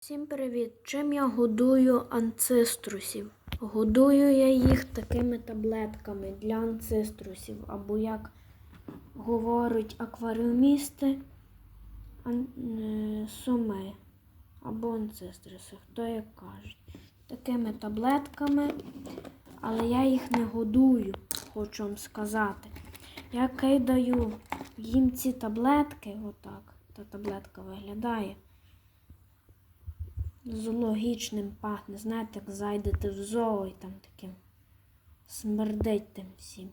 Всім привіт! Чим я годую анциструсів? Годую я їх такими таблетками для анциструсів, або як говорять акваріумісти, ан... е, суми або анциструси, хто як каже. Такими таблетками, але я їх не годую, хочу вам сказати. Я кидаю їм ці таблетки, отак, та таблетка виглядає зоологічним пахне. Знаєте, як зайдете в зоо і там таким смердить тим всім.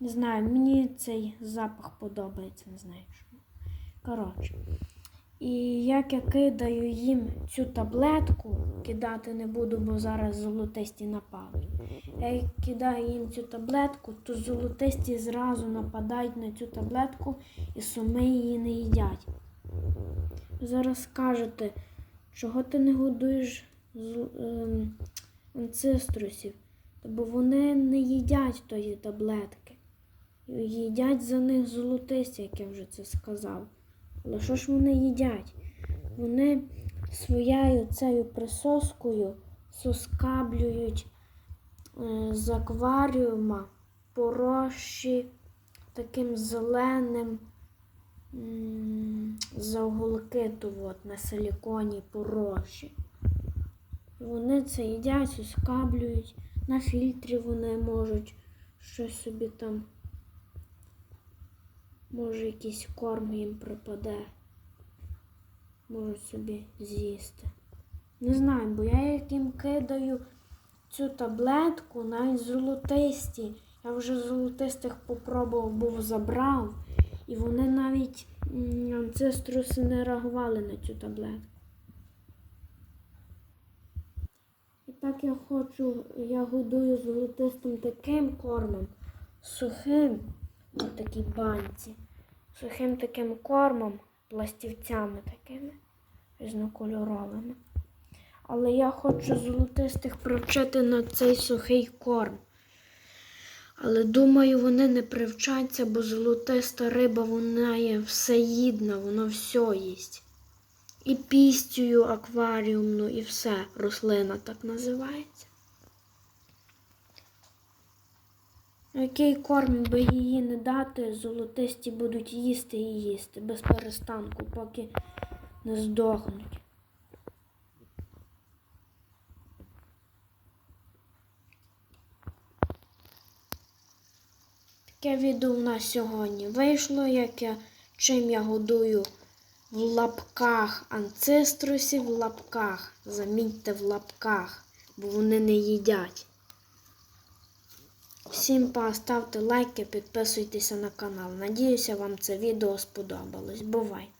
Не знаю, мені цей запах подобається, не знаю чому. Коротше. І як я кидаю їм цю таблетку, кидати не буду, бо зараз золотисті напали. Як кидаю їм цю таблетку, то золотисті зразу нападають на цю таблетку і суми її не їдять. Зараз скажете, чого ти не годуєш ем, анциструсів? Бо вони не їдять тої таблетки. Їдять за них золотисті, як я вже це сказав. Але що ж вони їдять? Вони своєю цією присоскою соскаблюють е, з акваріума порожчі таким зеленим то от, на силіконі порожчі. І Вони це їдять, соскаблюють, на фільтрі вони можуть щось собі там, може якийсь корм їм припаде, можуть собі з'їсти. Не знаю, бо я як їм кидаю цю таблетку, навіть золотисті. Я вже золотистих попробував, був забрав. І вони навіть анцеструси не реагували на цю таблетку. І так я хочу, я годую золотистим таким кормом, сухим, на такій банці, сухим таким кормом, пластівцями такими різнокольоровими. Але я хочу золотистих привчити на цей сухий корм. Але думаю, вони не привчаться, бо золотиста риба, вона є всеїдна, вона все їсть. І пістю акваріумну, і все. Рослина так називається. Який корм би її не дати, золотисті будуть їсти і їсти без перестанку, поки не здохнуть. Таке відео в нас сьогодні вийшло, яке чим я годую в лапках анцеструсів в лапках. Замітьте в лапках, бо вони не їдять. Всім поставте лайки, підписуйтеся на канал. Надіюся, вам це відео сподобалось. Бувайте!